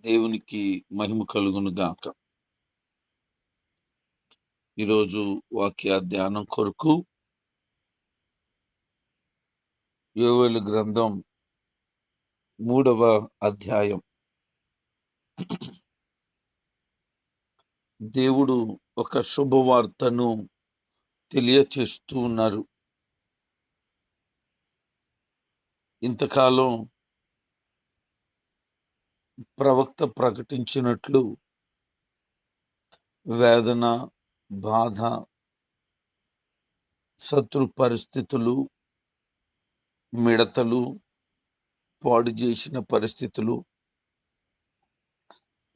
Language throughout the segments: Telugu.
దేవునికి మహిమ కలుగును గాక. ఈరోజు వాక్య ధ్యానం కొరకు యోవేలు గ్రంథం మూడవ అధ్యాయం. దేవుడు ఒక శుభవార్తను తెలియచేస్తూ ఉన్నారు. ఇంతకాలం ప్రవక్త ప్రకటించినట్లు వేదన బాధ శత్రు పరిస్థితులు మిడతలు పాడు చేసిన పరిస్థితులు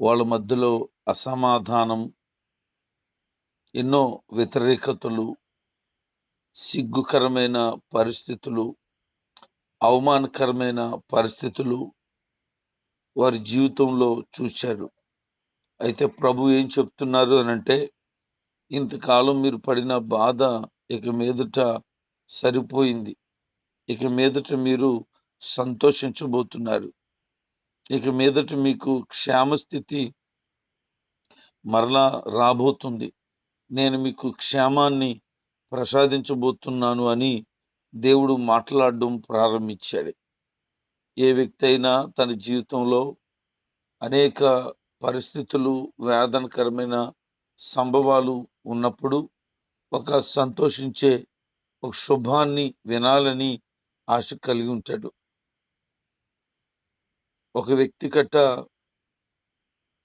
వాళ్ళ మధ్యలో అసమాధానం ఎన్నో వ్యతిరేకతలు సిగ్గుకరమైన పరిస్థితులు అవమానకరమైన పరిస్థితులు వారి జీవితంలో చూశారు. అయితే ప్రభు ఏం చెప్తున్నారు అని అంటే ఇంతకాలం మీరు పడిన బాధ ఇక మీదట సరిపోయింది. ఇక మీదట మీరు సంతోషించబోతున్నారు. ఇక మీదట మీకు క్షేమస్థితి మరలా రాబోతుంది. నేను మీకు క్షేమాన్ని ప్రసాదించబోతున్నాను అని దేవుడు మాట్లాడడం ప్రారంభించాడు. ఏ వ్యక్తి అయినా తన జీవితంలో అనేక పరిస్థితులు వేదనకరమైన సంభవాలు ఉన్నప్పుడు ఒక సంతోషించే ఒక శుభాన్ని వినాలని ఆశ కలిగి ఉంటాడు. ఒక వ్యక్తి కట్ట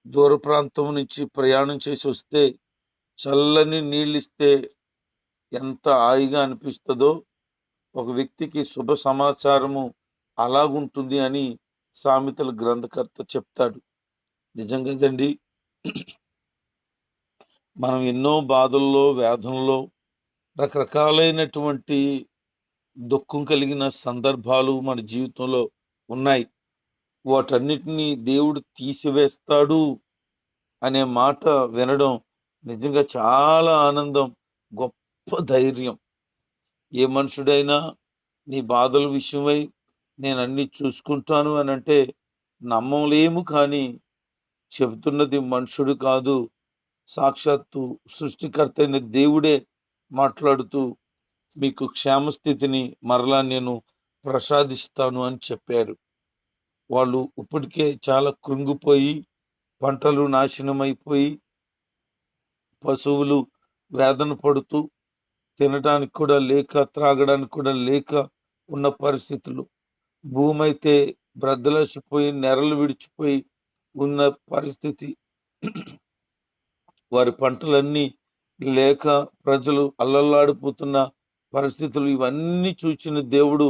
దూర ప్రాంతం నుంచి ప్రయాణం చేసి వస్తే చల్లని నీళ్ళిస్తే ఎంత హాయిగా అనిపిస్తుందో ఒక వ్యక్తికి శుభ సమాచారము అలాగుంటుంది అని సామెతల గ్రంథకర్త చెప్తాడు. నిజంగా కదండి మనం ఎన్నో బాధల్లో వేదనలో రకరకాలైనటువంటి దుఃఖం కలిగిన సందర్భాలు మన జీవితంలో ఉన్నాయి. వాటన్నిటినీ దేవుడు తీసివేస్తాడు అనే మాట వినడం నిజంగా చాలా ఆనందం గొప్ప ధైర్యం. ఏ మనుషుడైనా నీ బాధల విషయమై నేను అన్ని చూసుకుంటాను అని అంటే నమ్మలేము కానీ చెబుతున్నది మనుషుడు కాదు. సాక్షాత్తు సృష్టికర్త అయిన దేవుడే మాట్లాడుతూ మీకు క్షేమస్థితిని మరలా నేను ప్రసాదిస్తాను అని చెప్పారు. వాళ్ళు ఇప్పటికే చాలా కృంగిపోయి పంటలు నాశనమైపోయి పశువులు వేదన పడుతూ తినడానికి కూడా లేక త్రాగడానికి కూడా లేక ఉన్న పరిస్థితులు భూమి అయితే బ్రద్దలసిపోయి నెరలు విడిచిపోయి ఉన్న పరిస్థితి. వారి పంటలన్నీ లేక ప్రజలు అల్లల్లాడిపోతున్న పరిస్థితులు ఇవన్నీ చూచిన దేవుడు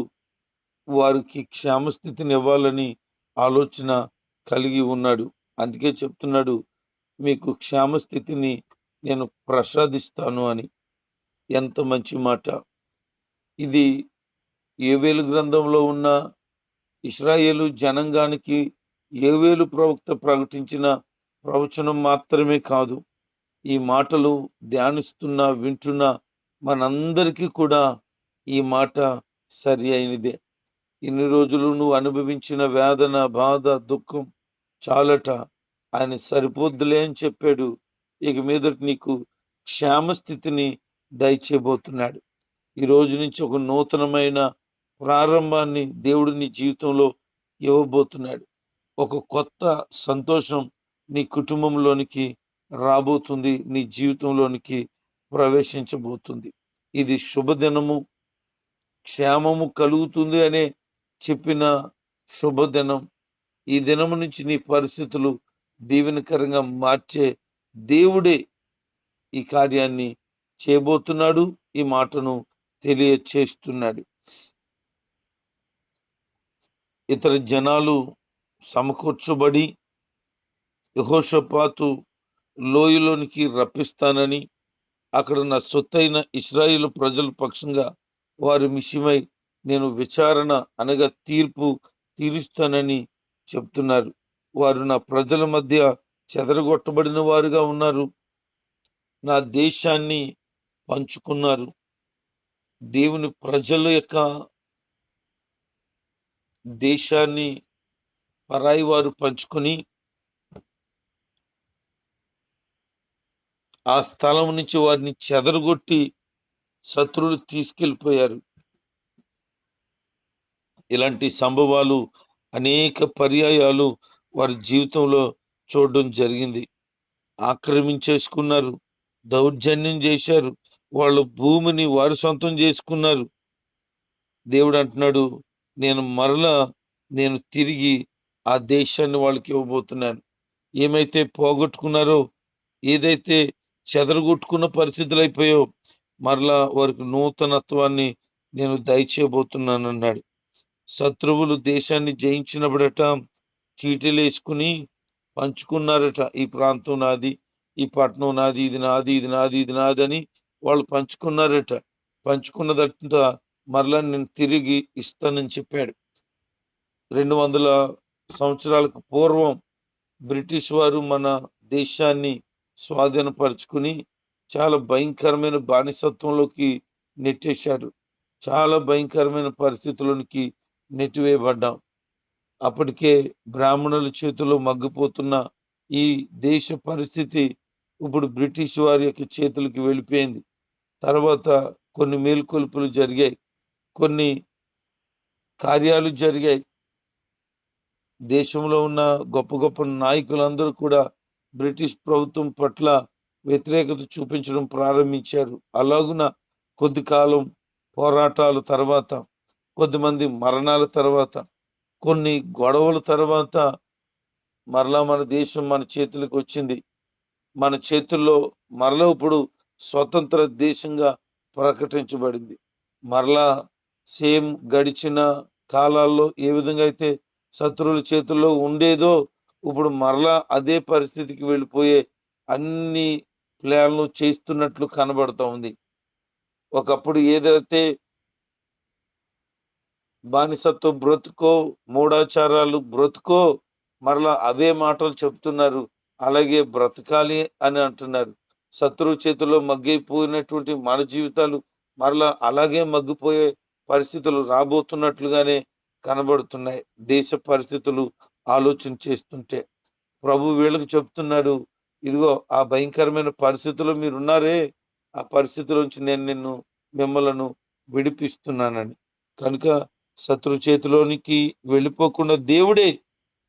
వారికి క్షేమస్థితిని ఇవ్వాలని ఆలోచన కలిగి ఉన్నాడు. అందుకే చెప్తున్నాడు మీకు క్షేమస్థితిని నేను ప్రసాదిస్తాను అని. ఎంత మంచి మాట. ఇది ఏవేలు గ్రంథంలో ఉన్న ఇస్రాయేలు జనంగానికి ఏవేలు ప్రవక్త ప్రకటించిన ప్రవచనం మాత్రమే కాదు ఈ మాటలు ధ్యానిస్తున్న వింటున్న మనందరికీ కూడా ఈ మాట సరి అయినదే. ఇన్ని రోజులు నువ్వు అనుభవించిన వేదన బాధ దుఃఖం చాలట ఆయన సరిపోద్దులే అని చెప్పాడు. ఇక మీద నీకు క్షేమస్థితిని దయచేయబోతున్నాడు. ఈ రోజు నుంచి ఒక నూతనమైన ప్రారంభాన్ని దేవుడు నీ జీవితంలో ఇవ్వబోతున్నాడు. ఒక కొత్త సంతోషం నీ కుటుంబంలోనికి రాబోతుంది నీ జీవితంలోనికి ప్రవేశించబోతుంది. ఇది శుభదినము క్షేమము కలుగుతుంది అనే చెప్పిన శుభదినం. ఈ దినము నుంచి నీ పరిస్థితులు దీవెనకరంగా మార్చే దేవుడే ఈ కార్యాన్ని చేయబోతున్నాడు ఈ మాటను తెలియచేస్తున్నాడు. ఇతర జనాలు సమకూర్చబడి యహోషపాతు లోయలోనికి రప్పిస్తానని అక్కడ నా సొత్తైన ఇస్రాయిల్ ప్రజల పక్షంగా వారి విషయమై నేను విచారణ అనగా తీర్పు తీరుస్తానని చెప్తున్నారు. వారు నా ప్రజల మధ్య చెదరగొట్టబడిన వారుగా ఉన్నారు. నా దేశాన్ని పంచుకున్నారు. దేవుని ప్రజల యొక్క దేశాన్ని పరాయి వారు పంచుకొని ఆ స్థలం నుంచి వారిని చెదరగొట్టి శత్రువులు తీసుకెళ్ళిపోయారు. ఇలాంటి సంభవాలు అనేక పర్యాయాలు వారి జీవితంలో చూడడం జరిగింది. ఆక్రమించేసుకున్నారు దౌర్జన్యం చేశారు వాళ్ళ భూమిని వారు సొంతం చేసుకున్నారు. దేవుడు అంటున్నాడు నేను మరలా నేను తిరిగి ఆ దేశాన్ని వాళ్ళకి ఇవ్వబోతున్నాను. ఏమైతే పోగొట్టుకున్నారో ఏదైతే చెదరగొట్టుకున్న పరిస్థితులు అయిపోయో మరలా వారికి నూతనత్వాన్ని నేను దయచేయబోతున్నాను అన్నాడు శత్రువులు దేశాన్ని జయించినప్పుడట చీటీలు వేసుకుని పంచుకున్నారట. ఈ ప్రాంతం నాది ఈ పట్టణం నాది ఇది నాది ఇది నాది ఇది నాది అని వాళ్ళు పంచుకున్నారట. పంచుకున్నదట మరలా నేను తిరిగి ఇస్తానని చెప్పాడు. రెండు వందల సంవత్సరాలకు పూర్వం బ్రిటిష్ వారు మన దేశాన్ని స్వాధీనపరుచుకుని చాలా భయంకరమైన బానిసత్వంలోకి నెట్టేశారు. చాలా భయంకరమైన పరిస్థితుల్లోనికి నెట్టివేయబడ్డాం. అప్పటికే బ్రాహ్మణుల చేతిలో మగ్గిపోతున్న ఈ దేశ పరిస్థితి ఇప్పుడు బ్రిటిష్ వారి యొక్క చేతులకి వెళ్ళిపోయింది. తర్వాత కొన్ని మేల్కొల్పులు జరిగాయి. కొన్ని కార్యాలు జరిగాయి. దేశంలో ఉన్న గొప్ప గొప్ప నాయకులందరూ కూడా బ్రిటిష్ ప్రభుత్వం పట్ల వ్యతిరేకత చూపించడం ప్రారంభించారు. అలాగున కొద్ది కాలం పోరాటాల తర్వాత కొద్దిమంది మరణాల తర్వాత కొన్ని గొడవల తర్వాత మరలా మన దేశం మన చేతులకు వచ్చింది. మన చేతుల్లో మరలా ఇప్పుడు స్వతంత్ర దేశంగా ప్రకటించబడింది. మరలా సేమ్ గడిచిన కాలాల్లో ఏ విధంగా అయితే శత్రువుల చేతుల్లో ఉండేదో ఇప్పుడు మరలా అదే పరిస్థితికి వెళ్ళిపోయే అన్ని ప్లాన్లు చేస్తున్నట్లు కనబడుతూ ఉంది. ఒకప్పుడు ఏదైతే బానిసత్వ బ్రతుకో మూఢాచారాలు బ్రతుకో మరలా అవే మాటలు చెప్తున్నారు. అలాగే బ్రతకాలి అని అంటున్నారు. శత్రువు చేతిలో మగ్గిపోయినటువంటి మన జీవితాలు మరలా అలాగే మగ్గిపోయే పరిస్థితులు రాబోతున్నట్లుగానే కనబడుతున్నాయి. దేశ పరిస్థితులు ఆలోచన చేస్తుంటే. ప్రభు వీళ్ళకి చెప్తున్నాడు ఇదిగో ఆ భయంకరమైన పరిస్థితుల్లో మీరున్నారే. ఆ పరిస్థితిలోంచి నేను నిన్ను మిమ్మలను విడిపిస్తున్నానని. కనుక శత్రు చేతిలోనికి వెళ్ళిపోకుండా దేవుడే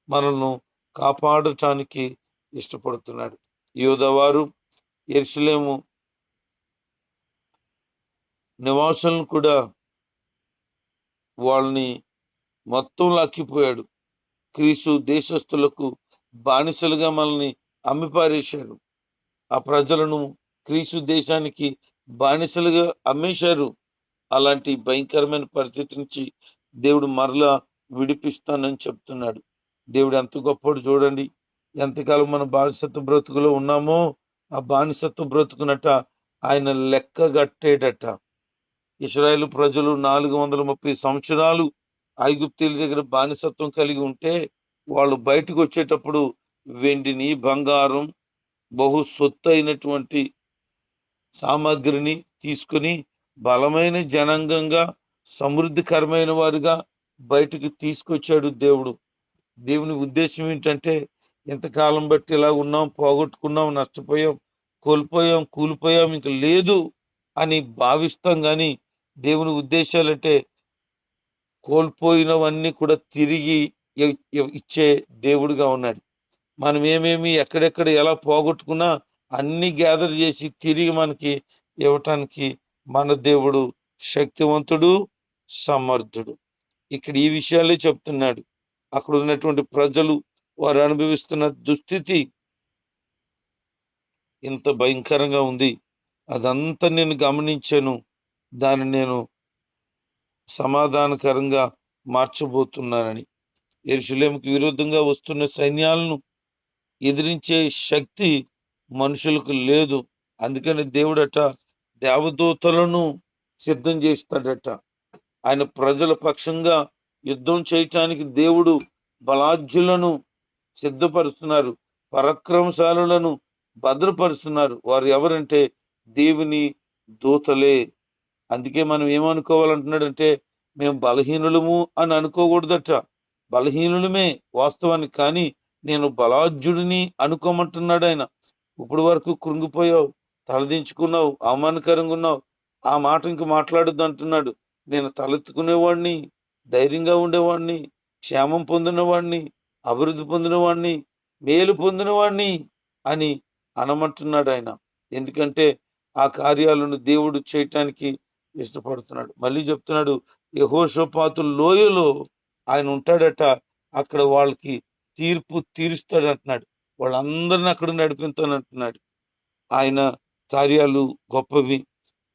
మనల్ని కాపాడటానికి ఇష్టపడుతున్నాడు. యోధవారు ఎరుసలేము నివాసులను కూడా వాళ్ళని మొత్తం లాక్కిపోయాడు. క్రీసు దేశస్థులకు బానిసలుగా మనల్ని అమ్మిపారేశాడు. ఆ ప్రజలను క్రీసు దేశానికి బానిసలుగా అమ్మేశారు. అలాంటి భయంకరమైన పరిస్థితి నుంచి దేవుడు మరలా విడిపిస్తానని చెప్తున్నాడు. దేవుడు ఎంత గొప్పడు చూడండి. ఎంతకాలం మన బానిసత్వ బ్రతుకులో ఉన్నామో ఆ బానిసత్వ బ్రతుకునట ఆయన లెక్క గట్టేటట ఇస్రాయేల్ ప్రజలు నాలుగు వందల ముప్పై సంవత్సరాలు ఐగుప్తీల దగ్గర బానిసత్వం కలిగి ఉంటే వాళ్ళు బయటకు వచ్చేటప్పుడు వెండిని బంగారం బహు సొత్తు అయినటువంటి సామాగ్రిని తీసుకుని బలమైన జనాంగంగా సమృద్ధికరమైన వారుగా బయటికి తీసుకొచ్చాడు దేవుడు. దేవుని ఉద్దేశం ఏంటంటే ఎంతకాలం బట్టి ఇలా ఉన్నాం పోగొట్టుకున్నాం నష్టపోయాం కోల్పోయాం కూలిపోయాం ఇంక లేదు అని భావిస్తాం కానీ దేవుని ఉద్దేశాలంటే కోల్పోయినవన్నీ కూడా తిరిగి ఇచ్చే దేవుడుగా ఉన్నాడు. మనం ఏమేమి ఎక్కడెక్కడ ఎలా పోగొట్టుకున్నా అన్ని గ్యాదర్ చేసి తిరిగి మనకి ఇవ్వటానికి మన దేవుడు శక్తివంతుడు సమర్థుడు. ఇక్కడ ఈ విషయాలే చెప్తున్నాడు. అక్కడ ఉన్నటువంటి ప్రజలు వారు అనుభవిస్తున్న దుస్థితి ఇంత భయంకరంగా ఉంది. అదంతా నేను గమనించాను. దాన్ని నేను సమాధానకరంగా మార్చబోతున్నానని. ఎరుసలేంకి విరుద్ధంగా వస్తున్న సైన్యాలను ఎదిరించే శక్తి మనుషులకు లేదు. అందుకని దేవుడట దేవదూతలను సిద్ధం చేస్తాడట. ఆయన ప్రజల పక్షంగా యుద్ధం చేయటానికి దేవుడు బలాజ్యులను సిద్ధపరుస్తున్నారు. పరాక్రమశాలులను భద్రపరుస్తున్నారు. వారు ఎవరంటే దేవుని దూతలే. అందుకే మనం ఏమనుకోవాలంటున్నాడంటే మేము బలహీనులము అని అనుకోకూడదట. బలహీనులమే వాస్తవానికి కానీ నేను బలాజ్యుడిని అనుకోమంటున్నాడు ఆయన. ఇప్పుడు వరకు కృంగిపోయావు తలదించుకున్నావు అవమానకరంగా ఉన్నావు. ఆ మాట ఇంక మాట్లాడద్దు అంటున్నాడు. నేను తలెత్తుకునేవాడిని ధైర్యంగా ఉండేవాడిని క్షేమం పొందినవాడిని అభివృద్ధి పొందినవాడిని మేలు పొందినవాడిని అని అనమంటున్నాడు ఆయన. ఎందుకంటే ఆ కార్యాలను దేవుడు చేయటానికి ఇష్టపడుతున్నాడు. మళ్ళీ చెప్తున్నాడు యహోషోపాతు లోయలో ఆయన ఉంటాడట అక్కడ వాళ్ళకి తీర్పు తీరుస్తాడు అంటున్నాడు వాళ్ళందరిని అక్కడ నడిపిస్తానంటున్నాడు. ఆయన కార్యాలు గొప్పవి.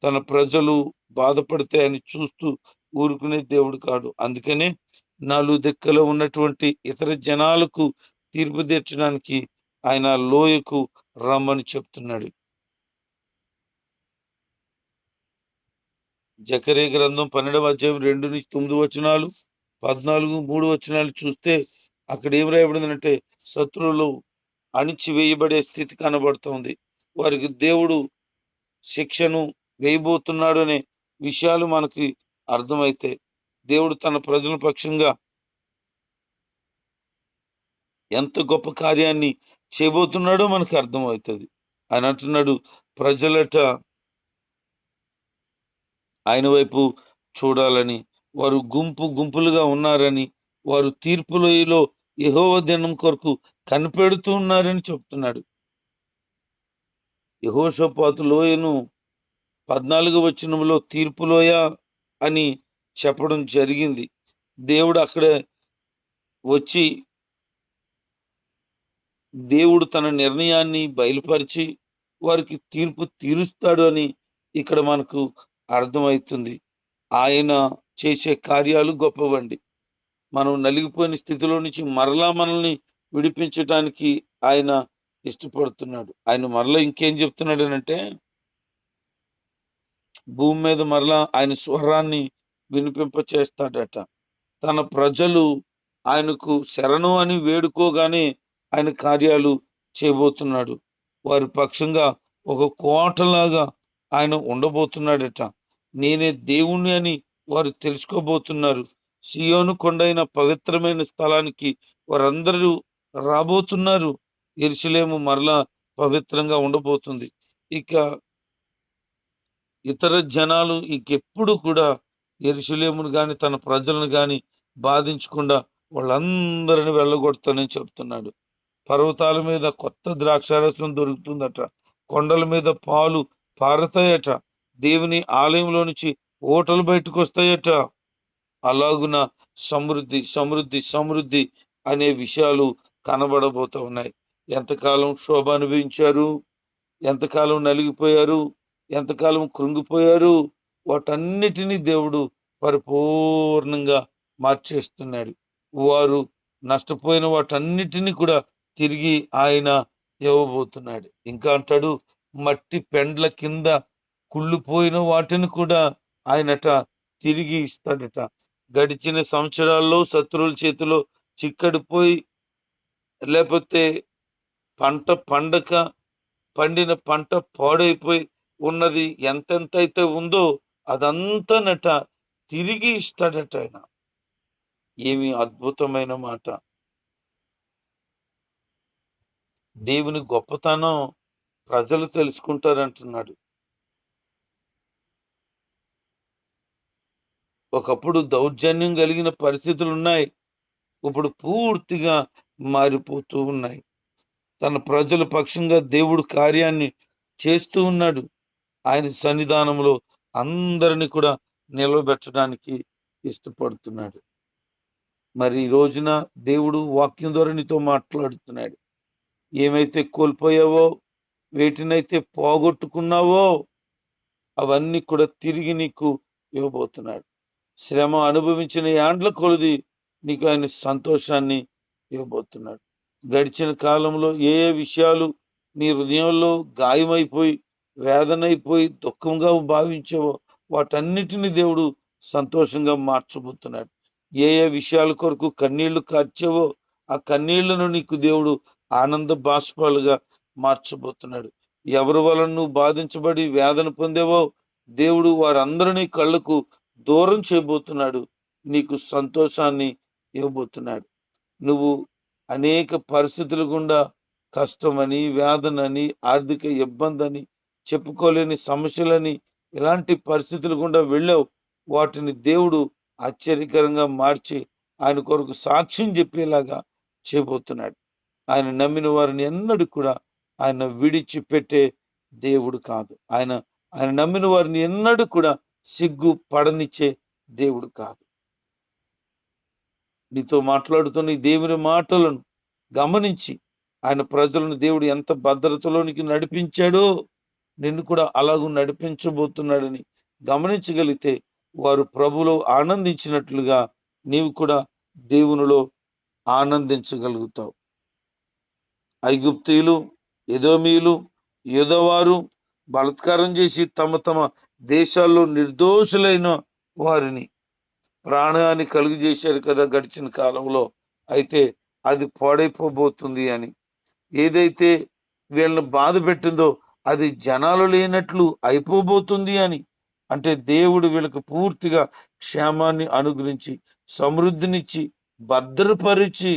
తన ప్రజలు బాధపడితే ఆయన చూస్తూ ఊరుకునే దేవుడు కాడు. అందుకనే నాలుగు దిక్కలో ఉన్నటువంటి ఇతర జనాలకు తీర్పు తీర్చడానికి ఆయన లోయకు రమ్మని చెప్తున్నాడు. జకరే గ్రంథం పన్నెండవ అధ్యాయం రెండు నుంచి తొమ్మిది వచనాలు పద్నాలుగు మూడు వచనాలు చూస్తే అక్కడ ఏం రాయబడిందంటే శత్రువులు అణిచివేయబడే స్థితి కనబడుతోంది. వారికి దేవుడు శిక్షను వేయబోతున్నాడు అనే విషయాలు మనకి అర్థమైతే దేవుడు తన ప్రజల పక్షంగా ఎంత గొప్ప కార్యాన్ని చేయబోతున్నాడో మనకు అర్థమవుతుంది. ఆయన అంటున్నాడు ప్రజలట ఆయన వైపు చూడాలని వారు గుంపు గుంపులుగా ఉన్నారని వారు తీర్పులోయలో యహోవ దినం కొరకు కనిపెడుతూ ఉన్నారని చెప్తున్నాడు. యహోషపాతు లోయను పద్నాలుగు వచనంలో తీర్పులోయ అని చెప్పడం జరిగింది. దేవుడు అక్కడ వచ్చి దేవుడు తన నిర్ణయాన్ని బయలుపరిచి వారికి తీర్పు తీరుస్తాడు అని ఇక్కడ మనకు అర్థమవుతుంది. ఆయన చేసే కార్యాలు గొప్పవండి. మనం నలిగిపోయిన స్థితిలో నుంచి మరలా మనల్ని విడిపించటానికి ఆయన ఇష్టపడుతున్నాడు. ఆయన మరలా ఇంకేం చెప్తున్నాడు అంటే భూమి మీద మరలా ఆయన స్వరాన్ని వినిపింప చేస్తాడట తన ప్రజలు ఆయనకు శరణు అని వేడుకోగానే ఆయన కార్యాలు చేయబోతున్నాడు. వారి పక్షంగా ఒక కోటలాగా ఆయన ఉండబోతున్నాడట. నేనే దేవుణ్ణి అని వారు తెలుసుకోబోతున్నారు. సియోను కొండైన పవిత్రమైన స్థలానికి వారందరూ రాబోతున్నారు. ఎరుసలేము మరలా పవిత్రంగా ఉండబోతుంది. ఇక ఇతర జనాలు ఇంకెప్పుడు కూడా ఎరుసలేమును కానీ తన ప్రజలను కానీ బాధించకుండా వాళ్ళందరిని వెళ్ళగొడతానని చెప్తున్నాడు. పర్వతాల మీద కొత్త ద్రాక్షారసం దొరుకుతుందట. కొండల మీద పాలు పారతాయట. దేవుని ఆలయంలో నుంచి ఓటలు బయటకు వస్తాయట అలాగున సమృద్ధి సమృద్ధి సమృద్ధి అనే విషయాలు కనబడబోతా ఉన్నాయి. ఎంతకాలం శోభ అనుభవించారు? ఎంతకాలం నలిగిపోయారు? ఎంతకాలం కృంగిపోయారు? వాటన్నిటినీ దేవుడు పరిపూర్ణంగా మార్చేస్తున్నాడు. వారు నష్టపోయిన వాటన్నిటినీ కూడా తిరిగి ఆయన ఇవ్వబోతున్నాడు. ఇంకా అంటాడు మట్టి పెండ్ల కింద కుళ్ళిపోయిన వాటిని కూడా ఆయనట తిరిగి ఇస్తాడట. గడిచిన సంవత్సరాల్లో శత్రువుల చేతిలో చిక్కడిపోయి లేకపోతే పంట పండక పండిన పంట పాడైపోయి ఉన్నది ఎంతెంత అయితే ఉందో అదంతానట తిరిగి ఇస్తాడట ఆయన. ఏమి అద్భుతమైన మాట. దేవుని గొప్పతనం ప్రజలు తెలుసుకుంటారంటున్నాడు. ఒకప్పుడు దౌర్జన్యం కలిగిన పరిస్థితులు ఉన్నాయి ఇప్పుడు పూర్తిగా మారిపోతూ ఉన్నాయి. తన ప్రజల పక్షంగా దేవుడు కార్యాన్ని చేస్తూ ఉన్నాడు. ఆయన సన్నిధానంలో అందరిని కూడా నిలబెట్టడానికి ఇష్టపడుతున్నాడు. మరి ఈ రోజున దేవుడు వాక్యం ద్వారా నీతో మాట్లాడుతున్నాడు. ఏమైతే కోల్పోయావో వేటినైతే పోగొట్టుకున్నావో అవన్నీ కూడా తిరిగి నీకు ఇవ్వబోతున్నాడు. శ్రమ అనుభవించిన యాండ్ల కొలది నీకు ఆయన సంతోషాన్ని ఇవ్వబోతున్నాడు. గడిచిన కాలంలో ఏ ఏ విషయాలు నీ హృదయంలో గాయమైపోయి వేదనైపోయి దుఃఖంగా భావించావో వాటన్నిటిని దేవుడు సంతోషంగా మార్చబోతున్నాడు. ఏ ఏ విషయాల కొరకు కన్నీళ్ళు కార్చావో ఆ కన్నీళ్ళను నీకు దేవుడు ఆనంద బాష్పాలుగా మార్చబోతున్నాడు. ఎవరి వలన నువ్వు బాధించబడి వేదన పొందేవో దేవుడు వారందరినీ కళ్ళకు దూరం చేయబోతున్నాడు. నీకు సంతోషాన్ని ఇవ్వబోతున్నాడు. నువ్వు అనేక పరిస్థితుల గుండా కష్టమని వేదనని ఆర్థిక ఇబ్బందని చెప్పుకోలేని సమస్యలని ఇలాంటి పరిస్థితులు గుండా వెళ్ళావు. వాటిని దేవుడు ఆశ్చర్యకరంగా మార్చి ఆయన కొరకు సాక్ష్యం చెప్పేలాగా చేయబోతున్నాడు. ఆయన నమ్మిన వారిని ఎన్నడూ కూడా ఆయన విడిచిపెట్టే దేవుడు కాదు. ఆయన ఆయన నమ్మిన వారిని ఎన్నడూ కూడా సిగ్గు పడనిచ్చే దేవుడు కాదు. నీతో మాట్లాడుతున్న ఈ దేవుని మాటలను గమనించి ఆయన ప్రజలను దేవుడు ఎంత భద్రతలోనికి నడిపించాడో నిన్ను కూడా అలాగూ నడిపించబోతున్నాడని గమనించగలిగితే వారు ప్రభులో ఆనందించినట్లుగా నీవు కూడా దేవునిలో ఆనందించగలుగుతావు. ఐగుప్తీయులు ఎదోమీలు యోధవారు బలత్కారం చేసి తమ తమ దేశాల్లో నిర్దోషులైన వారిని ప్రాణాన్ని కలుగు చేశారు కదా గడిచిన కాలంలో. అయితే అది పాడైపోబోతుంది అని. ఏదైతే వీళ్ళని బాధ పెట్టిందో అది జనాలు లేనట్లు అయిపోబోతుంది అని. అంటే దేవుడు వీళ్ళకి పూర్తిగా క్షేమాన్ని అనుగ్రహించి సమృద్ధినిచ్చి భద్రపరిచి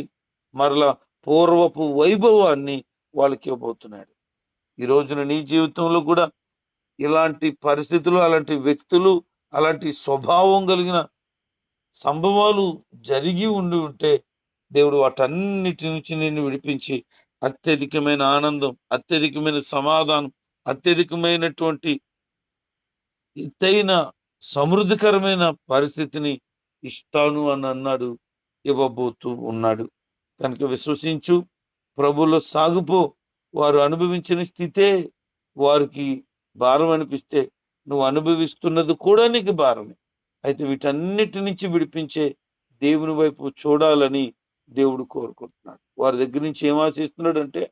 మరలా పూర్వపు వైభవాన్ని వాళ్ళకి ఇవ్వబోతున్నాడు. ఈ రోజున నీ జీవితంలో కూడా ఇలాంటి పరిస్థితులు అలాంటి వ్యక్తులు అలాంటి స్వభావం కలిగిన సంభవాలు జరిగి ఉండి ఉంటే దేవుడు వాటన్నిటి నుంచి నిన్ను విడిపించి అత్యధికమైన ఆనందం అత్యధికమైన సమాధానం అత్యధికమైనటువంటి ఎత్తైన సమృద్ధికరమైన పరిస్థితిని ఇస్తాను అని అన్నాడు ఇవ్వబోతూ ఉన్నాడు. కనుక విశ్వసించు. ప్రభులో సాగుపో వారు అనుభవించిన స్థితే వారికి భారం అనిపిస్తే నువ్వు అనుభవిస్తున్నది కూడా నీకు భారమే. అయితే వీటన్నిటి నుంచి విడిపించే దేవుని వైపు చూడాలని దేవుడు కోరుకుంటున్నాడు. వారి దగ్గర నుంచి ఏం ఆశిస్తున్నాడు అంటే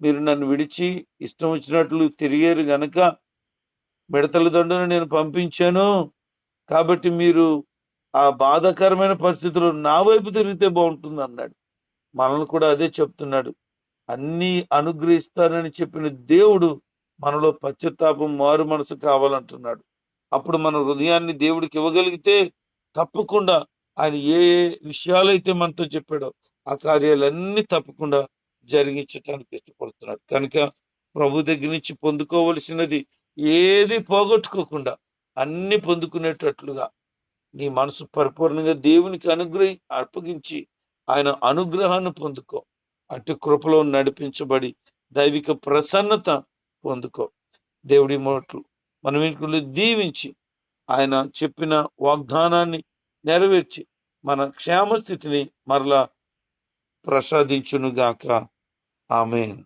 మీరు నన్ను విడిచి ఇష్టం వచ్చినట్లు తిరిగారు గనక మిడతల దండను నేను పంపించాను కాబట్టి మీరు ఆ బాధాకరమైన పరిస్థితుల్లో నా వైపు తిరిగితే బాగుంటుంది అన్నాడు మనల్ని కూడా అదే చెప్తున్నాడు. అన్ని అనుగ్రహిస్తానని చెప్పిన దేవుడు మనలో పశ్చాత్తాపం మారు మనసు కావాలంటున్నాడు. అప్పుడు మన హృదయాన్ని దేవుడికి ఇవ్వగలిగితే తప్పకుండా ఆయన ఏ ఏ విషయాలైతే మనతో చెప్పాడో ఆ కార్యాలన్నీ తప్పకుండా జరిగించటానికి ఇష్టపడుతున్నాడు. కనుక ప్రభు దగ్గర నుంచి పొందుకోవలసినది ఏది పోగొట్టుకోకుండా అన్ని పొందుకునేటట్లుగా నీ మనసు పరిపూర్ణంగా దేవునికి అనుగ్రహి అప్పగించి ఆయన అనుగ్రహాన్ని పొందుకో. అటు కృపలో నడిపించబడి దైవిక ప్రసన్నత పొందుకో. దేవుడి మొట్లు మనం ఇంట్లో దీవించి ఆయన చెప్పిన వాగ్దానాన్ని నెరవేర్చి మన క్షేమ స్థితిని మరలా ప్రసాదించునుగాక. ఆమెన్.